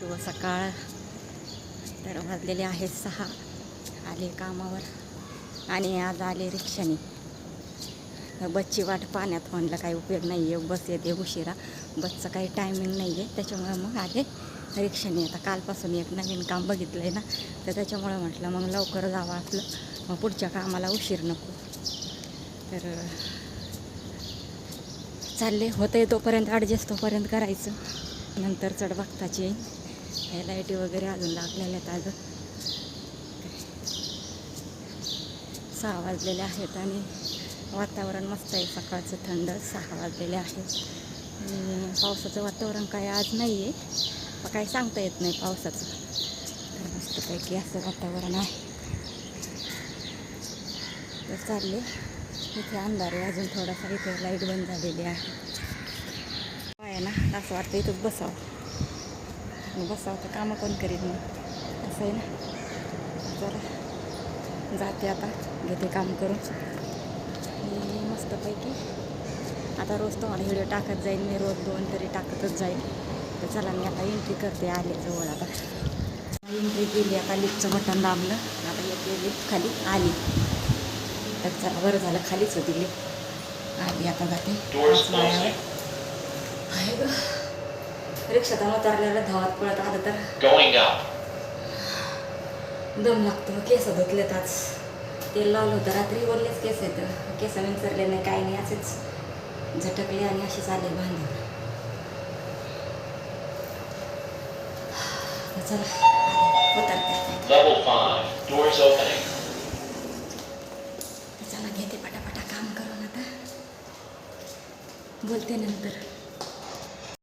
शुभ सकाळ तर वाजलेले आहेत सहा. आले कामावर. आणि आज आले रिक्षाने. बसची वाट पाण्यात म्हणलं काही उपयोग नाही आहे बस येते उशिरा. बसचं काही टायमिंग नाही आहे त्याच्यामुळे मग आले रिक्षाने. आता कालपासून एक नवीन काम बघितलं आहे ना तर त्याच्यामुळे म्हटलं मग लवकर जावं असलं मग पुढच्या कामाला उशीर नको. तर चालले. होतं तोपर्यंत ॲडजस्ट तोपर्यंत करायचं. नंतर चढ बघताची येईल लाईटी वगैरे अजून लागलेल्या आहेत अजून सहा वाजलेले आहेत आणि वातावरण मस्त आहे. सकाळचं थंड सहा वाजलेले आहेत पावसाचं वातावरण काय आज नाही आहे मग काही सांगता येत नाही पावसाचं. तर मस्तपैकी असं वातावरण आहे. तर चालले. इथे अंधार आहे. अजून थोडासा इथे लाइट बंद झालेली आहे. आहे ना असं वाटतं इथंच बसावं. आणि बसावं तर कामं कोण करीत नाही असं आहे ना जरा जाते आता घेते काम करून मस्तपैकी आता रोज तुम्हाला व्हिडिओ टाकत जाईल मी रोज दोन तरी टाकतच जाईल तर चला मी आता एंट्री करते आले जवळ आता एंट्री केली आता लिफ्टचं बटन दाबलं आता येते लिफ्ट खाली आली तर चला बरं झालं खालीच होती लिफ्ट आली आता जाते माळ्यावर आहे गं. रिक्षात उतरल्याला धावत पळत आलं तर. दम लागतो. केस धुतलेत आज तेल लावलं होतं. रात्री वरलेच केस येतं केस विंचरले नाही. काही नाही. असेच झटकले आणि असे चालले बांधून चला. उतरते Level 5. Doors opening. चला घेते पटापटा. काम करून आता. बोलते नंतर.